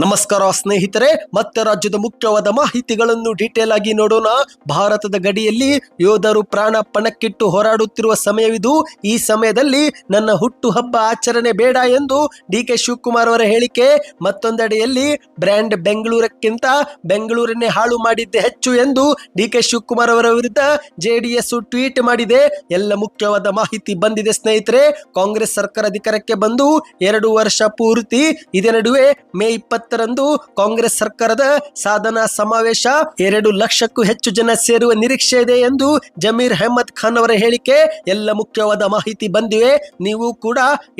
ನಮಸ್ಕಾರ ಸ್ನೇಹಿತರೆ, ಮತ್ತೆ ರಾಜ್ಯದ ಮುಖ್ಯವಾದ ಮಾಹಿತಿಗಳನ್ನು ಡೀಟೇಲ್ ಆಗಿ ನೋಡೋಣ. ಭಾರತದ ಗಡಿಯಲ್ಲಿ ಯೋಧರು ಪ್ರಾಣ ಪಣಕ್ಕಿಟ್ಟು ಹೋರಾಡುತ್ತಿರುವ ಸಮಯವಿದು. ಈ ಸಮಯದಲ್ಲಿ ನನ್ನ ಹುಟ್ಟು ಹಬ್ಬ ಆಚರಣೆ ಬೇಡ ಎಂದು ಡಿ ಕೆ ಶಿವಕುಮಾರ್ ಅವರ ಹೇಳಿಕೆ. ಮತ್ತೊಂದೆಡೆಯಲ್ಲಿ ಬ್ರ್ಯಾಂಡ್ ಬೆಂಗಳೂರಕ್ಕಿಂತ ಬೆಂಗಳೂರನ್ನೇ ಹಾಳು ಮಾಡಿದ್ದೆ ಹೆಚ್ಚು ಎಂದು ಡಿ ಕೆ ಶಿವಕುಮಾರ್ ಅವರ ವಿರುದ್ಧ ಜೆಡಿಎಸ್ ಟ್ವೀಟ್ ಮಾಡಿದೆ. ಎಲ್ಲ ಮುಖ್ಯವಾದ ಮಾಹಿತಿ ಬಂದಿದೆ ಸ್ನೇಹಿತರೆ. ಕಾಂಗ್ರೆಸ್ ಸರ್ಕಾರ ಅಧಿಕಾರಕ್ಕೆ ಬಂದು ಎರಡು ವರ್ಷ ಪೂರ್ತಿ. ಇದೇ ನಡುವೆ ಮೇ ಇಪ್ಪತ್ತರಂದು ಕಾಂಗ್ರೆಸ್ ಸರ್ಕಾರದ ಸಾಧನಾ ಸಮಾವೇಶ. ಎರಡು ಲಕ್ಷಕ್ಕೂ ಹೆಚ್ಚು ಜನ ಸೇರುವ ನಿರೀಕ್ಷೆ ಇದೆ ಎಂದು ಜಮೀರ್ ಅಹಮದ್ ಖಾನ್ ಅವರ ಹೇಳಿಕೆ. ಎಲ್ಲ ಮುಖ್ಯವಾದ ಮಾಹಿತಿ ಬಂದಿವೆ. ನೀವು ಕೂಡ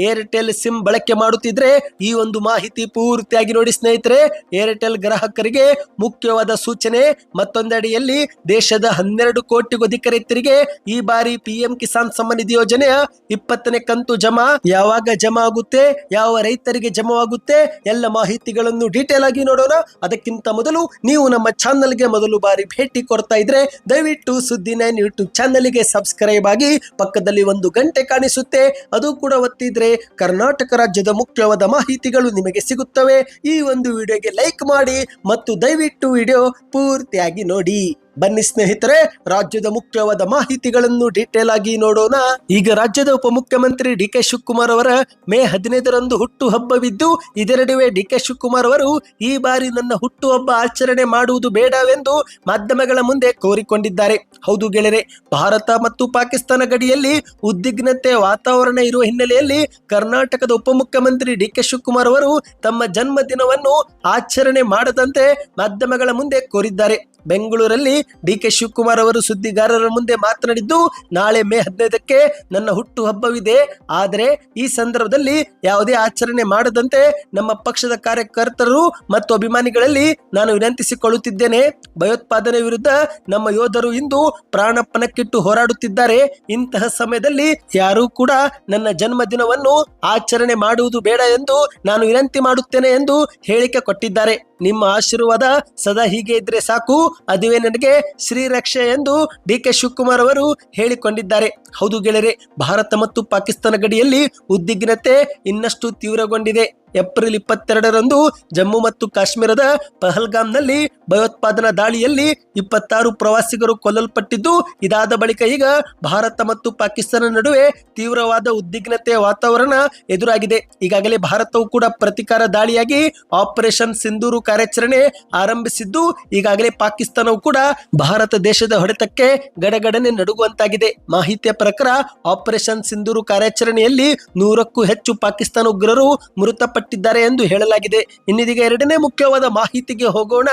ಏರ್ಟೆಲ್ ಸಿಮ್ ಬಳಕೆ ಮಾಡುತ್ತಿದ್ರೆ ಈ ಒಂದು ಮಾಹಿತಿ ಪೂರ್ತಿಯಾಗಿ ನೋಡಿ ಸ್ನೇಹಿತರೆ. ಏರ್ಟೆಲ್ ಗ್ರಾಹಕರಿಗೆ ಮುಖ್ಯವಾದ ಸೂಚನೆ. ಮತ್ತೊಂದಡಿಯಲ್ಲಿ ದೇಶದ ಹನ್ನೆರಡು ಕೋಟಿ ಅಧಿಕ ರೈತರಿಗೆ ಈ ಬಾರಿ ಪಿಎಂ ಕಿಸಾನ್ ನಿಧಿ ಯೋಜನೆಯ ಇಪ್ಪತ್ತನೇ ಕಂತು ಜಮಾ. ಯಾವಾಗ ಜಮಾ ಆಗುತ್ತೆ? ಯಾವ ರೈತರಿಗೆ ಜಮಾ ಆಗುತ್ತೆ ಎಲ್ಲ ಮಾಹಿತಿಗಳನ್ನು ಡೀಟೇಲ್ ಆಗಿ ನೋಡೋಣ. ಅದಕ್ಕಿಂತ ಮೊದಲು ನೀವು ನಮ್ಮ ಚಾನಲ್ಗೆ ಮೊದಲು ಬಾರಿ ಭೇಟಿ ಕೊಡ್ತಾ ಇದ್ರೆ ದಯವಿಟ್ಟು ಸುದ್ದಿ ನೈನ್ ಯೂಟ್ಯೂಬ್ ಚಾನಲ್ಗೆ ಸಬ್ಸ್ಕ್ರೈಬ್ ಆಗಿ ಪಕ್ಕದಲ್ಲಿ ಒಂದು ಗಂಟೆ ಕಾಣಿಸುತ್ತೆ. ಅದು ಕೂಡ ಒತ್ತಿದ್ರೆ ಕರ್ನಾಟಕ ರಾಜ್ಯದ ಮುಖ್ಯವಾದ ಮಾಹಿತಿಗಳು ನಿಮಗೆ ಸಿಗುತ್ತವೆ. ಈ ಒಂದು ವಿಡಿಯೋಗೆ ಲೈಕ್ ಮಾಡಿ ಮತ್ತು ದಯವಿಟ್ಟು ವಿಡಿಯೋ ಪೂರ್ತಿಯಾಗಿ ನೋಡಿ. ಬನ್ನಿ ಸ್ನೇಹಿತರೆ, ರಾಜ್ಯದ ಮುಖ್ಯವಾದ ಮಾಹಿತಿಗಳನ್ನು ಡೀಟೇಲ್ ಆಗಿ ನೋಡೋಣ. ಈಗ ರಾಜ್ಯದ ಉಪಮುಖ್ಯಮಂತ್ರಿ ಡಿ ಕೆ ಶಿವಕುಮಾರ್ ಅವರ ಮೇ ಹದಿನೈದರಂದು ಹುಟ್ಟು ಹಬ್ಬವಿದ್ದು ಇದರ ನಡುವೆ ಡಿ ಕೆ ಶಿವಕುಮಾರ್ ಅವರು ಈ ಬಾರಿ ನನ್ನ ಹುಟ್ಟು ಹಬ್ಬ ಆಚರಣೆ ಮಾಡುವುದು ಬೇಡವೆಂದು ಮಾಧ್ಯಮಗಳ ಮುಂದೆ ಕೋರಿಕೊಂಡಿದ್ದಾರೆ. ಹೌದು ಗೆಳೆಯರೆ, ಭಾರತ ಮತ್ತು ಪಾಕಿಸ್ತಾನ ಗಡಿಯಲ್ಲಿ ಉದ್ವಿಗ್ನತೆ ವಾತಾವರಣ ಇರುವ ಹಿನ್ನೆಲೆಯಲ್ಲಿ ಕರ್ನಾಟಕದ ಉಪಮುಖ್ಯಮಂತ್ರಿ ಡಿ ಕೆ ಶಿವಕುಮಾರ್ ಅವರು ತಮ್ಮ ಜನ್ಮದಿನವನ್ನು ಆಚರಣೆ ಮಾಡದಂತೆ ಮಾಧ್ಯಮಗಳ ಮುಂದೆ ಕೋರಿದ್ದಾರೆ. ಬೆಂಗಳೂರಲ್ಲಿ ಡಿ ಕೆ ಶಿವಕುಮಾರ್ ಅವರು ಸುದ್ದಿಗಾರರ ಮುಂದೆ ಮಾತನಾಡಿದ್ದು, ನಾಳೆ ಮೇ ಹದಿನೈದಕ್ಕೆ ನನ್ನ ಹುಟ್ಟು ಹಬ್ಬವಿದೆ ಆದರೆ ಈ ಸಂದರ್ಭದಲ್ಲಿ ಯಾವುದೇ ಆಚರಣೆ ಮಾಡದಂತೆ ನಮ್ಮ ಪಕ್ಷದ ಕಾರ್ಯಕರ್ತರು ಮತ್ತು ಅಭಿಮಾನಿಗಳಲ್ಲಿ ನಾನು ವಿನಂತಿಸಿಕೊಳ್ಳುತ್ತಿದ್ದೇನೆ. ಭಯೋತ್ಪಾದನೆ ವಿರುದ್ಧ ನಮ್ಮ ಯೋಧರು ಇಂದು ಪ್ರಾಣಪ್ಪನಕ್ಕಿಟ್ಟು ಹೋರಾಡುತ್ತಿದ್ದಾರೆ. ಇಂತಹ ಸಮಯದಲ್ಲಿ ಯಾರೂ ಕೂಡ ನನ್ನ ಜನ್ಮದಿನವನ್ನು ಆಚರಣೆ ಮಾಡುವುದು ಬೇಡ ಎಂದು ನಾನು ವಿನಂತಿ ಮಾಡುತ್ತೇನೆ ಎಂದು ಹೇಳಿಕೆ ಕೊಟ್ಟಿದ್ದಾರೆ. ನಿಮ್ಮ ಆಶೀರ್ವಾದ ಸದಾ ಹೀಗೆ ಇದ್ರೆ ಸಾಕು. ಅದುವೇ ನನಗೆ ಶ್ರೀರಕ್ಷೆ ಎಂದು ಡಿ ಕೆ ಶಿವಕುಮಾರ್ ಅವರು ಹೇಳಿಕೊಂಡಿದ್ದಾರೆ. ಹೌದು ಗೆಳೆಯರೆ, ಭಾರತ ಮತ್ತು ಪಾಕಿಸ್ತಾನ ಗಡಿಯಲ್ಲಿ ಉದ್ವಿಗ್ನತೆ ಇನ್ನಷ್ಟು ತೀವ್ರಗೊಂಡಿದೆ. ಏಪ್ರಿಲ್ ಇಪ್ಪತ್ತೆರಡರಂದು ಜಮ್ಮು ಮತ್ತು ಕಾಶ್ಮೀರದ ಪಹಲ್ಗಾಮ್ನಲ್ಲಿ ಭಯೋತ್ಪಾದನಾ ದಾಳಿಯಲ್ಲಿ ಇಪ್ಪತ್ತಾರು ಪ್ರವಾಸಿಗರು ಕೊಲ್ಲಲ್ಪಟ್ಟಿದ್ದು, ಇದಾದ ಬಳಿಕ ಈಗ ಭಾರತ ಮತ್ತು ಪಾಕಿಸ್ತಾನ ನಡುವೆ ತೀವ್ರವಾದ ಉದ್ವಿಗ್ನತೆಯ ವಾತಾವರಣ ಎದುರಾಗಿದೆ. ಈಗಾಗಲೇ ಭಾರತವು ಕೂಡ ಪ್ರತಿಕಾರ ದಾಳಿಯಾಗಿ ಆಪರೇಷನ್ ಸಿಂಧೂರು ಕಾರ್ಯಾಚರಣೆ ಆರಂಭಿಸಿದ್ದು, ಈಗಾಗಲೇ ಪಾಕಿಸ್ತಾನವು ಕೂಡ ಭಾರತ ದೇಶದ ಹೊಡೆತಕ್ಕೆ ಗಡಗಡನೆ ನಡುಗುವಂತಾಗಿದೆ. ಮಾಹಿತಿಯ ಪ್ರಕಾರ, ಆಪರೇಷನ್ ಸಿಂಧೂರು ಕಾರ್ಯಾಚರಣೆಯಲ್ಲಿ ನೂರಕ್ಕೂ ಹೆಚ್ಚು ಪಾಕಿಸ್ತಾನ ಉಗ್ರರು ಮೃತಪಟ್ಟಿದ್ದಾರೆ ಎಂದು ಹೇಳಲಾಗಿದೆ. ಇನ್ನಿದೀಗ ಎರಡನೇ ಮುಖ್ಯವಾದ ಮಾಹಿತಿಗೆ ಹೋಗೋಣ.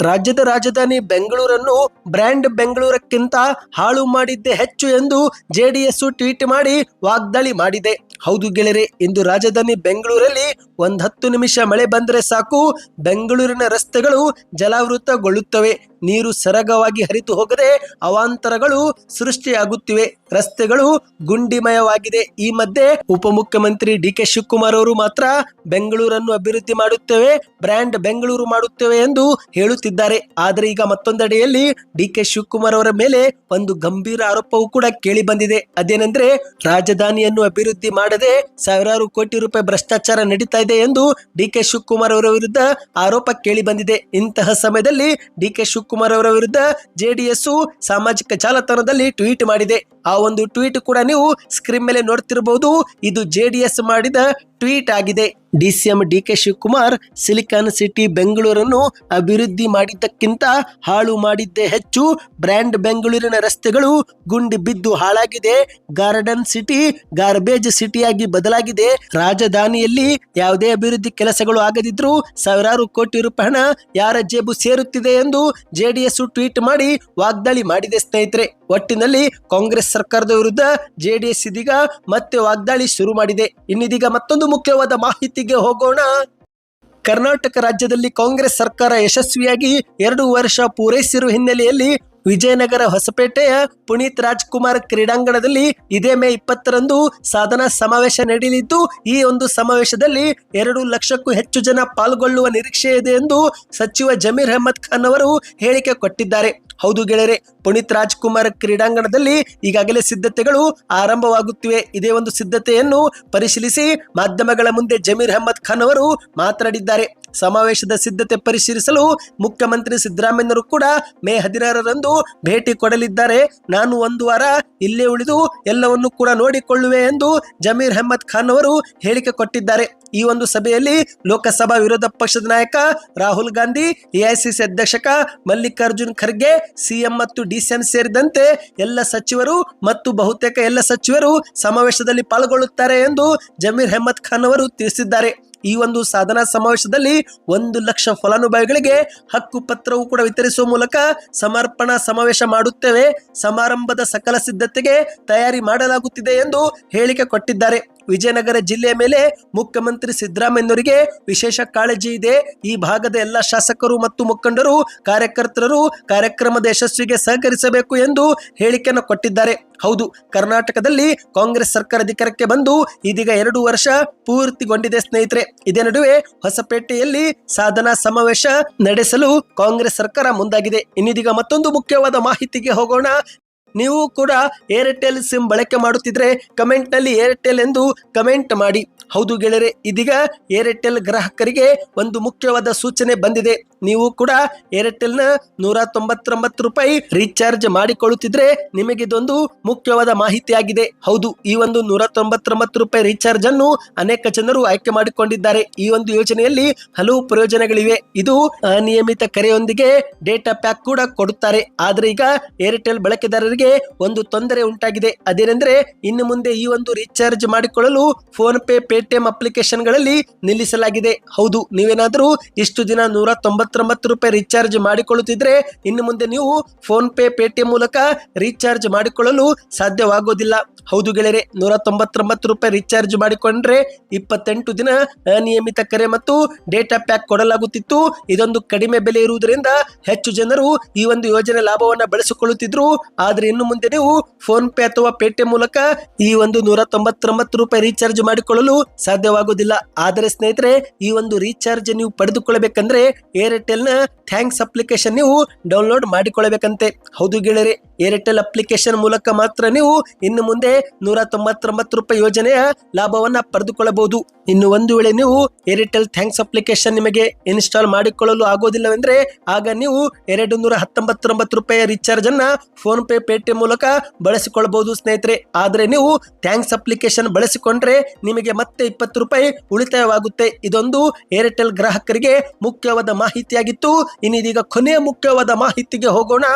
ರಾಜ್ಯದ ರಾಜಧಾನಿ ಬೆಂಗಳೂರನ್ನು ಬ್ರ್ಯಾಂಡ್ ಬೆಂಗಳೂರಕ್ಕಿಂತ ಹಾಳು ಮಾಡಿದ್ದೇ ಹೆಚ್ಚು ಎಂದು ಜೆಡಿಎಸ್ ಟ್ವೀಟ್ ಮಾಡಿ ವಾಗ್ದಾಳಿ ಮಾಡಿದೆ. ಹೌದು ಗೆಳೆಯರೆ, ಇಂದು ರಾಜಧಾನಿ ಬೆಂಗಳೂರಲ್ಲಿ ಒಂದ್ ಹತ್ತು ನಿಮಿಷ ಮಳೆ ಬಂದರೆ ಸಾಕು. ಬೆಂಗಳೂರಿನ ರಸ್ತೆಗಳು ಜಲಾವೃತಗೊಳ್ಳುತ್ತವೆ. ನೀರು ಸರಗವಾಗಿ ಹರಿತು ಹೋಗದೆ ಅವಾಂತರಗಳು ಸೃಷ್ಟಿಯಾಗುತ್ತಿವೆ. ರಸ್ತೆಗಳು ಗುಂಡಿಮಯವಾಗಿದೆ. ಈ ಮಧ್ಯೆ ಉಪಮುಖ್ಯಮಂತ್ರಿ ಡಿ ಕೆ ಶಿವಕುಮಾರ್ ಅವರು ಮಾತ್ರ ಬೆಂಗಳೂರನ್ನು ಅಭಿವೃದ್ಧಿ ಮಾಡುತ್ತೇವೆ, ಬ್ರ್ಯಾಂಡ್ ಬೆಂಗಳೂರು ಮಾಡುತ್ತೇವೆ ಎಂದು ಹೇಳುತ್ತಿದ್ದಾರೆ. ಆದರೆ ಈಗ ಮತ್ತೊಂದೆಡೆಯಲ್ಲಿ ಡಿ ಕೆ ಶಿವಕುಮಾರ್ ಅವರ ಮೇಲೆ ಒಂದು ಗಂಭೀರ ಆರೋಪವೂ ಕೂಡ ಕೇಳಿ ಬಂದಿದೆ ಅದೇನೆಂದ್ರೆ ರಾಜಧಾನಿಯನ್ನು ಅಭಿವೃದ್ಧಿ ಮಾಡದೆ ಸಾವಿರಾರು ಕೋಟಿ ರೂಪಾಯಿ ಭ್ರಷ್ಟಾಚಾರ ನಡೀತಾ ಇದೆ ಎಂದು ಡಿ ಕೆ ಶಿವಕುಮಾರ್ ಅವರ ವಿರುದ್ಧ ಆರೋಪ ಕೇಳಿ ಬಂದಿದೆ ಇಂತಹ ಸಮಯದಲ್ಲಿ ಡಿ ಕೆ ಅವರ ವಿರುದ್ಧ ಜೆಡಿಎಸ್ ಸಾಮಾಜಿಕ ಜಾಲತಾಣದಲ್ಲಿ ಟ್ವೀಟ್ ಮಾಡಿದೆ. ಆ ಒಂದು ಟ್ವೀಟ್ ಕೂಡ ನೀವು ಸ್ಕ್ರೀನ್ ಮೇಲೆ ನೋಡ್ತಿರಬಹುದು ಇದು ಜೆಡಿಎಸ್ ಮಾಡಿದ ಟ್ವೀಟ್ ಆಗಿದೆ. DCM DK Shivakumar silicon city ಬೆಂಗಳೂರನ್ನು ಅಭಿವೃದ್ಧಿ ಮಾಡಿದ್ದಕ್ಕಿಂತ ಹಾಳು ಮಾಡಿದ್ದೇ ಹೆಚ್ಚು. ಬ್ರ್ಯಾಂಡ್ ಬೆಂಗಳೂರಿನ ರಸ್ತೆಗಳು ಗುಂಡಿ ಬಿದ್ದು ಹಾಳಾಗಿದೆ. ಗಾರ್ಡನ್ ಸಿಟಿ ಗಾರ್ಬೇಜ್ ಸಿಟಿಯಾಗಿ ಬದಲಾಗಿದೆ. ರಾಜಧಾನಿಯಲ್ಲಿ ಯಾವುದೇ ಅಭಿವೃದ್ಧಿ ಕೆಲಸಗಳು ಆಗದಿದ್ರೂ ಸಾವಿರಾರು ಕೋಟಿ ರೂಪಾಯಿ ಹಣ ಯಾರ ಜೇಬು ಸೇರುತ್ತಿದೆ ಎಂದು ಜೆಡಿಎಸ್ ಟ್ವೀಟ್ ಮಾಡಿ ವಾಗ್ದಾಳಿ ಮಾಡಿದೆ ಸ್ನೇಹಿತರೆ. ಒಟ್ಟಿನಲ್ಲಿ ಕಾಂಗ್ರೆಸ್ ಸರ್ಕಾರದ ವಿರುದ್ಧ ಜೆಡಿಎಸ್ ಇದೀಗ ಮತ್ತೆ ವಾಗ್ದಾಳಿ ಶುರು ಮಾಡಿದೆ. ಇನ್ನಿದೀಗ ಮತ್ತೊಂದು ಮುಖ್ಯವಾದ ಮಾಹಿತಿಗೆ ಹೋಗೋಣ. ಕರ್ನಾಟಕ ರಾಜ್ಯದಲ್ಲಿ ಕಾಂಗ್ರೆಸ್ ಸರ್ಕಾರ ಯಶಸ್ವಿಯಾಗಿ ಎರಡು ವರ್ಷ ಪೂರೈಸಿರುವ ಹಿನ್ನೆಲೆಯಲ್ಲಿ ವಿಜಯನಗರ ಹೊಸಪೇಟೆಯ ಪುನೀತ್ ರಾಜ್ಕುಮಾರ್ ಕ್ರೀಡಾಂಗಣದಲ್ಲಿ ಇದೇ ಮೇ ಇಪ್ಪತ್ತರಂದು ಸಾಧನಾ ಸಮಾವೇಶ ನಡೆಯಲಿದ್ದು, ಈ ಒಂದು ಸಮಾವೇಶದಲ್ಲಿ ಎರಡು ಲಕ್ಷಕ್ಕೂ ಹೆಚ್ಚು ಜನ ಪಾಲ್ಗೊಳ್ಳುವ ನಿರೀಕ್ಷೆ ಇದೆ ಎಂದು ಸಚಿವ ಜಮೀರ್ ಅಹಮದ್ ಖಾನ್ ಅವರು ಹೇಳಿಕೆ ಕೊಟ್ಟಿದ್ದಾರೆ. ಹೌದು ಗೆಳೆಯರೆ, ಪುನೀತ್ ರಾಜ್ಕುಮಾರ್ ಕ್ರೀಡಾಂಗಣದಲ್ಲಿ ಈಗಾಗಲೇ ಸಿದ್ಧತೆಗಳು ಆರಂಭವಾಗುತ್ತಿವೆ. ಇದೇ ಒಂದು ಸಿದ್ಧತೆಯನ್ನು ಪರಿಶೀಲಿಸಿ ಮಾಧ್ಯಮಗಳ ಮುಂದೆ ಜಮೀರ್ ಅಹಮದ್ ಖಾನ್ ಅವರು ಮಾತನಾಡಿದ್ದಾರೆ. ಸಮಾವೇಶದ ಸಿದ್ಧತೆ ಪರಿಶೀಲಿಸಲು ಮುಖ್ಯಮಂತ್ರಿ ಸಿದ್ದರಾಮಯ್ಯರು ಕೂಡ ಮೇ ಹದಿನಾರರಂದು ಭೇಟಿ ಕೊಡಲಿದ್ದಾರೆ. ನಾನು ಒಂದು ವಾರ ಇಲ್ಲೇ ಉಳಿದು ಎಲ್ಲವನ್ನು ಕೂಡ ನೋಡಿಕೊಳ್ಳುವೆ ಎಂದು ಜಮೀರ್ ಅಹಮದ್ ಖಾನ್ ಅವರು ಹೇಳಿಕೆ ಕೊಟ್ಟಿದ್ದಾರೆ. ಈ ಒಂದು ಸಭೆಯಲ್ಲಿ ಲೋಕಸಭಾ ವಿರೋಧ ಪಕ್ಷದ ನಾಯಕ ರಾಹುಲ್ ಗಾಂಧಿ, ಎಐಸಿಸಿ ಅಧ್ಯಕ್ಷಕ ಮಲ್ಲಿಕಾರ್ಜುನ್ ಖರ್ಗೆ, ಸಿಎಂ ಮತ್ತು ಡಿಸಿಎಂ ಸೇರಿದಂತೆ ಎಲ್ಲ ಸಚಿವರು ಮತ್ತು ಬಹುತೇಕ ಎಲ್ಲ ಸಚಿವರು ಸಮಾವೇಶದಲ್ಲಿ ಪಾಲ್ಗೊಳ್ಳುತ್ತಾರೆ ಎಂದು ಜಮೀರ್ ಅಹಮದ್ ಖಾನ್ ಅವರು ತಿಳಿಸಿದ್ದಾರೆ. ಈ ಒಂದು ಸಾಧನಾ ಸಮಾವೇಶದಲ್ಲಿ ಒಂದು ಲಕ್ಷ ಫಲಾನುಭವಿಗಳಿಗೆ ಹಕ್ಕು ಪತ್ರವು ಕೂಡ ವಿತರಿಸುವ ಮೂಲಕ ಸಮರ್ಪಣಾ ಸಮಾವೇಶ ಮಾಡುತ್ತೇವೆ. ಸಮಾರಂಭದ ಸಕಲ ಸಿದ್ಧತೆಗೆ ತಯಾರಿ ಮಾಡಲಾಗುತ್ತಿದೆ ಎಂದು ಹೇಳಿಕೆ ಕೊಟ್ಟಿದ್ದಾರೆ. ವಿಜಯನಗರ ಜಿಲ್ಲೆಯ ಮೇಲೆ ಮುಖ್ಯಮಂತ್ರಿ ಸಿದ್ದರಾಮಯ್ಯನವರಿಗೆ ವಿಶೇಷ ಕಾಳಜಿ ಇದೆ. ಈ ಭಾಗದ ಎಲ್ಲ ಶಾಸಕರು ಮತ್ತು ಮುಖಂಡರು, ಕಾರ್ಯಕರ್ತರು ಕಾರ್ಯಕ್ರಮದ ಯಶಸ್ವಿಗೆ ಸಹಕರಿಸಬೇಕು ಎಂದು ಹೇಳಿಕೆಯನ್ನು ಕೊಟ್ಟಿದ್ದಾರೆ. ಹೌದು, ಕರ್ನಾಟಕದಲ್ಲಿ ಕಾಂಗ್ರೆಸ್ ಸರ್ಕಾರ ಅಧಿಕಾರಕ್ಕೆ ಬಂದು ಇದೀಗ ಎರಡು ವರ್ಷ ಪೂರ್ತಿಗೊಂಡಿದೆ ಸ್ನೇಹಿತರೆ. ಇದೇ ನಡುವೆ ಹೊಸಪೇಟೆಯಲ್ಲಿ ಸಾಧನಾ ಸಮಾವೇಶ ನಡೆಸಲು ಕಾಂಗ್ರೆಸ್ ಸರ್ಕಾರ ಮುಂದಾಗಿದೆ. ಇನ್ನಿದೀಗ ಮತ್ತೊಂದು ಮುಖ್ಯವಾದ ಮಾಹಿತಿಗೆ ಹೋಗೋಣ. ನೀವು ಕೂಡ ಏರ್ಟೆಲ್ ಸಿಮ್ ಬಳಕೆ ಮಾಡುತ್ತಿದ್ರೆ ಕಮೆಂಟ್ನಲ್ಲಿ ಏರ್ಟೆಲ್ ಎಂದು ಕಮೆಂಟ್ ಮಾಡಿ. ಹೌದು ಗೆಳೆಯರೆ, ಇದೀಗ ಏರ್ಟೆಲ್ ಗ್ರಾಹಕರಿಗೆ ಒಂದು ಮುಖ್ಯವಾದ ಸೂಚನೆ ಬಂದಿದೆ. ನೀವು ಕೂಡ ಏರ್ಟೆಲ್ನ ನೂರ ತೊಂಬತ್ತೊಂಬತ್ತು ರೂಪಾಯಿ ರೀಚಾರ್ಜ್ ಮಾಡಿಕೊಳ್ಳುತ್ತಿದ್ರೆ ನಿಮಗೆ ಇದೊಂದು ಮುಖ್ಯವಾದ ಮಾಹಿತಿ ಆಗಿದೆ ಹೌದು, ಈ ಒಂದು ನೂರ ತೊಂಬತ್ತೊಂಬತ್ತು ರೂಪಾಯಿ ರೀಚಾರ್ಜ್ ಅನ್ನು ಅನೇಕ ಜನರು ಆಯ್ಕೆ ಮಾಡಿಕೊಂಡಿದ್ದಾರೆ. ಈ ಒಂದು ಯೋಜನೆಯಲ್ಲಿ ಹಲವು ಪ್ರಯೋಜನಗಳಿವೆ. ಇದು ಅನಿಯಮಿತ ಕರೆಯೊಂದಿಗೆ ಡೇಟಾ ಪ್ಯಾಕ್ ಕೂಡ ಕೊಡುತ್ತಾರೆ. ಆದ್ರೆ ಈಗ ಏರ್ಟೆಲ್ ಬಳಕೆದಾರರಿಗೆ ಒಂದು ತೊಂದರೆ ಉಂಟಾಗಿದೆ. ಅದೇನೆಂದ್ರೆ, ಇನ್ನು ಮುಂದೆ ಈ ಒಂದು ರೀಚಾರ್ಜ್ ಮಾಡಿಕೊಳ್ಳಲು ಫೋನ್ ಪೇ ಪೇಟಿಎಂ ಅಪ್ಲಿಕೇಶನ್ಗಳಲ್ಲಿ ನಿಲ್ಲಿಸಲಾಗಿದೆ. ಹೌದು, ನೀವೇನಾದರೂ ಇಷ್ಟು ದಿನ ನೂರ ತೊಂಬತ್ತೊಂಬತ್ತು ರೂಪಾಯಿ ರೀಚಾರ್ಜ್ ಮಾಡಿಕೊಳ್ಳುತ್ತಿದ್ರೆ ಇನ್ನು ಮುಂದೆ ನೀವು ಫೋನ್ ಪೇ ಪೇಟಿಎಂ ಮೂಲಕ ರೀಚಾರ್ಜ್ ಮಾಡಿಕೊಳ್ಳಲು ಸಾಧ್ಯವಾಗೋದಿಲ್ಲ. ಹೌದು ಗೆಳೆಯರೆ ನೂರ ತೊಂಬತ್ತೊಂಬತ್ತು ರೂಪಾಯಿ ರೀಚಾರ್ಜ್ ಮಾಡಿಕೊಂಡ್ರೆ ಇಪ್ಪತ್ತೆಂಟು ದಿನ ಅನಿಯಮಿತ ಕರೆ ಮತ್ತು ಡೇಟಾ ಪ್ಯಾಕ್ ಕೊಡಲಾಗುತ್ತಿತ್ತು. ಇದೊಂದು ಕಡಿಮೆ ಬೆಲೆ ಇರುವುದರಿಂದ ಹೆಚ್ಚು ಜನರು ಈ ಒಂದು ಯೋಜನೆ ಲಾಭವನ್ನು ಬಳಸಿಕೊಳ್ಳುತ್ತಿದ್ರು. ಆದರೆ ಇನ್ನು ಮುಂದೆ ನೀವು ಫೋನ್ ಪೇ ಅಥವಾ ಪೇಟಿಎಂ ಮೂಲಕ ಈ ಒಂದು ನೂರ ತೊಂಬತ್ತೊಂಬತ್ತು ರೂಪಾಯಿ ರೀಚಾರ್ಜ್ ಮಾಡಿಕೊಳ್ಳಲು ಸಾಧ್ಯವಾಗುವುದಿಲ್ಲ. ಆದರೆ ಸ್ನೇಹಿತರೆ, ಈ ಒಂದು ರೀಚಾರ್ಜ್ ನೀವು ಪಡೆದುಕೊಳ್ಳಬೇಕಂದ್ರೆ ಏರ್ಟೆಲ್ನ ಥ್ಯಾಂಕ್ಸ್ ಅಪ್ಲಿಕೇಶನ್ ನೀವು ಡೌನ್ಲೋಡ್ ಮಾಡಿಕೊಳ್ಳಬೇಕಂತೆ. ಹೌದು ಗೆಳೆಯರೆ. ಏರ್ಟೆಲ್ ಅಪ್ಲಿಕೇಶನ್ ಮೂಲಕ ಮಾತ್ರ ನೀವು ಇನ್ನು ಮುಂದೆ ನೂರ ತೊಂಬತ್ತೊಂಬತ್ತು ರೂಪಾಯಿ ಯೋಜನೆಯ ಲಾಭವನ್ನ ಪಡೆದುಕೊಳ್ಳಬಹುದು. ಇನ್ನು ಒಂದು ವೇಳೆ ನೀವು ಏರ್ಟೆಲ್ ಥ್ಯಾಂಕ್ಸ್ ಅಪ್ಲಿಕೇಶನ್ ನಿಮಗೆ ಇನ್ಸ್ಟಾಲ್ ಮಾಡಿಕೊಳ್ಳಲು ಆಗೋದಿಲ್ಲವೆಂದ್ರೆ ಆಗ ನೀವು ಎರಡು ನೂರ ಹತ್ತೊಂಬತ್ತೊಂಬತ್ತು ರೂಪಾಯಿ ರೀಚಾರ್ಜ್ ಅನ್ನ ಫೋನ್ ಪೇ ಪೇಟಿಎಂ ಮೂಲಕ ಬಳಸಿಕೊಳ್ಳಬಹುದು ಸ್ನೇಹಿತರೆ. ಆದರೆ ನೀವು ಥ್ಯಾಂಕ್ಸ್ ಅಪ್ಲಿಕೇಶನ್ ಬಳಸಿಕೊಂಡ್ರೆ ನಿಮಗೆ ಮತ್ತೆ ಇಪ್ಪತ್ತು ರೂಪಾಯಿ ಉಳಿತಾಯವಾಗುತ್ತೆ. ಇದೊಂದು ಏರ್ಟೆಲ್ ಗ್ರಾಹಕರಿಗೆ ಮುಖ್ಯವಾದ ಮಾಹಿತಿಯಾಗಿತ್ತು. ಇನ್ನಿದೀಗ ಕೊನೆಯ ಮುಖ್ಯವಾದ ಮಾಹಿತಿಗೆ ಹೋಗೋಣ.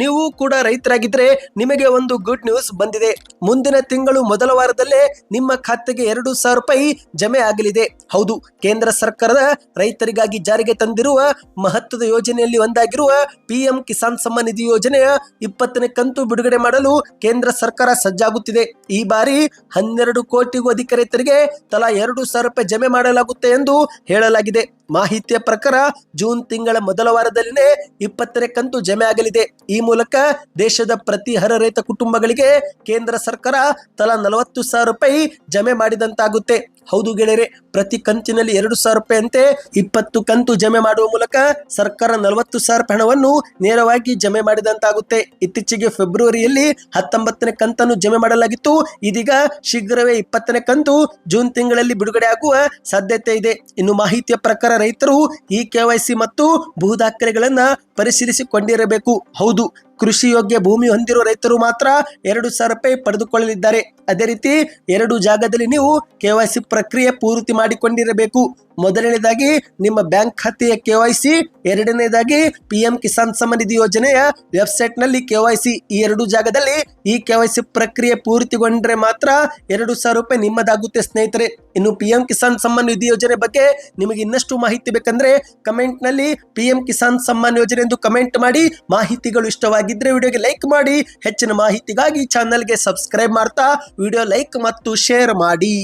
ನೀವು ಕೂಡ ರೈತರಾಗಿದ್ರೆ ನಿಮಗೆ ಒಂದು ಗುಡ್ ನ್ಯೂಸ್ ಬಂದಿದೆ. ಮುಂದಿನ ತಿಂಗಳು ಮೊದಲ ವಾರದಲ್ಲೇ ನಿಮ್ಮ ಖಾತೆಗೆ ಎರಡು ಸಾವಿರ ರೂಪಾಯಿ ಜಮೆ ಆಗಲಿದೆ. ಹೌದು, ಕೇಂದ್ರ ಸರ್ಕಾರದ ರೈತರಿಗಾಗಿ ಜಾರಿಗೆ ತಂದಿರುವ ಮಹತ್ವದ ಯೋಜನೆಯಲ್ಲಿ ಒಂದಾಗಿರುವ ಪಿಎಂ ಕಿಸಾನ್ ಸಮ್ಮಾನ್ ನಿಧಿ ಯೋಜನೆಯ ಇಪ್ಪತ್ತನೇ ಕಂತು ಬಿಡುಗಡೆ ಮಾಡಲು ಕೇಂದ್ರ ಸರ್ಕಾರ ಸಜ್ಜಾಗುತ್ತಿದೆ. ಈ ಬಾರಿ ಹನ್ನೆರಡು ಕೋಟಿಗೂ ಅಧಿಕ ರೈತರಿಗೆ ತಲಾ ಎರಡು ಸಾವಿರ ರೂಪಾಯಿ ಜಮೆ ಮಾಡಲಾಗುತ್ತೆ ಎಂದು ಹೇಳಲಾಗಿದೆ. ಮಾಹಿತಿಯ ಪ್ರಕಾರ ಜೂನ್ ತಿಂಗಳ ಮೊದಲ ವಾರದಲ್ಲಿನೇ ಇಪ್ಪತ್ತನೇ ಕಂತು ಜಮೆ ಆಗಲಿದೆ. ಈ ಮೂಲಕ ದೇಶದ ಪ್ರತಿ ಹರ ರೈತ ಕುಟುಂಬಗಳಿಗೆ ಕೇಂದ್ರ ಸರ್ಕಾರ ತಲಾ ನಲವತ್ತು ಸಾವಿರ ರೂಪಾಯಿ ಜಮೆ ಮಾಡಿದಂತಾಗುತ್ತೆ. ಹೌದು ಗೆಳೆಯರೆ, ಪ್ರತಿ ಕಂತಿನಲ್ಲಿ ಎರಡು ಸಾವಿರ ರೂಪಾಯಿ ಅಂತೆ, ಇಪ್ಪತ್ತು ಕಂತು ಜಮೆ ಮಾಡುವ ಮೂಲಕ ಸರ್ಕಾರ ನಲವತ್ತು ಸಾವಿರ ಹಣವನ್ನು ನೇರವಾಗಿ ಜಮೆ ಮಾಡಿದಂತಾಗುತ್ತೆ. ಇತ್ತೀಚೆಗೆ ಫೆಬ್ರವರಿಯಲ್ಲಿ ಹತ್ತೊಂಬತ್ತನೇ ಕಂತನ್ನು ಜಮೆ ಮಾಡಲಾಗಿತ್ತು. ಇದೀಗ ಶೀಘ್ರವೇ ಇಪ್ಪತ್ತನೇ ಕಂತು ಜೂನ್ ತಿಂಗಳಲ್ಲಿ ಬಿಡುಗಡೆ ಆಗುವ ಸಾಧ್ಯತೆ ಇದೆ. ಇನ್ನು ಮಾಹಿತಿಯ ಪ್ರಕಾರ ರೈತರು ಈ ಕೆವೈಸಿ ಮತ್ತು ಭೂ ದಾಖಲೆಗಳನ್ನ ಪರಿಶೀಲಿಸಿಕೊಂಡಿರಬೇಕು. ಹೌದು ಕೃಷಿ ಯೋಗ್ಯ ಭೂಮಿ ಹೊಂದಿರುವ ರೈತರು ಮಾತ್ರ ಎರಡು ಸಾವಿರ ರೂಪಾಯಿ ಪಡೆದುಕೊಳ್ಳಲಿದ್ದಾರೆ. ಅದೇ ರೀತಿ ಎರಡು ಜಾಗದಲ್ಲಿ ನೀವು ಕೆವೈಸಿ ಪ್ರಕ್ರಿಯೆ ಪೂರ್ತಿ ಮಾಡಿಕೊಂಡಿರಬೇಕು. ಮೊದಲನೇದಾಗಿ ನಿಮ್ಮ ಬ್ಯಾಂಕ್ ಖಾತೆಯ ಕೆವೈಸಿ ಎರಡನೇದಾಗಿ ಪಿ ಎಂ ಕಿಸಾನ್ ಸಮ್ಮಾನ್ ನಿಧಿ ಯೋಜನೆಯ ವೆಬ್ಸೈಟ್ನಲ್ಲಿ ಸಿ ಈ ಎರಡು ಜಾಗದಲ್ಲಿ ಈ ಕೆವೈಸಿ ಪ್ರಕ್ರಿಯೆ ಪೂರ್ತಿಗೊಂಡ್ರೆ ಮಾತ್ರ ಎರಡು ಸಾವಿರ ರೂಪಾಯಿ ನಿಮ್ಮದಾಗುತ್ತೆ ಸ್ನೇಹಿತರೆ. ಇನ್ನು ಪಿ ಎಂ ಕಿಸಾನ್ ಸಮ್ಮಾನ್ ನಿಧಿ ಯೋಜನೆ ಬಗ್ಗೆ ನಿಮಗೆ ಇನ್ನಷ್ಟು ಮಾಹಿತಿ ಬೇಕಂದ್ರೆ ಕಮೆಂಟ್ನಲ್ಲಿ ಪಿ ಎಂ ಕಿಸಾನ್ ಸಮ್ಮಾನ್ ಯೋಜನೆ ಎಂದು ಕಮೆಂಟ್ ಮಾಡಿ. ಮಾಹಿತಿಗಳು ಇಷ್ಟವಾಗಿದ್ರೆ ವಿಡಿಯೋಗೆ ಲೈಕ್ ಮಾಡಿ. ಹೆಚ್ಚಿನ ಮಾಹಿತಿಗಾಗಿ ಚಾನಲ್ಗೆ ಸಬ್ಸ್ಕ್ರೈಬ್ ಮಾಡ್ತಾ, ವಿಡಿಯೋ ಲೈಕ್ ಮತ್ತು ಶೇರ್ ಮಾಡಿ.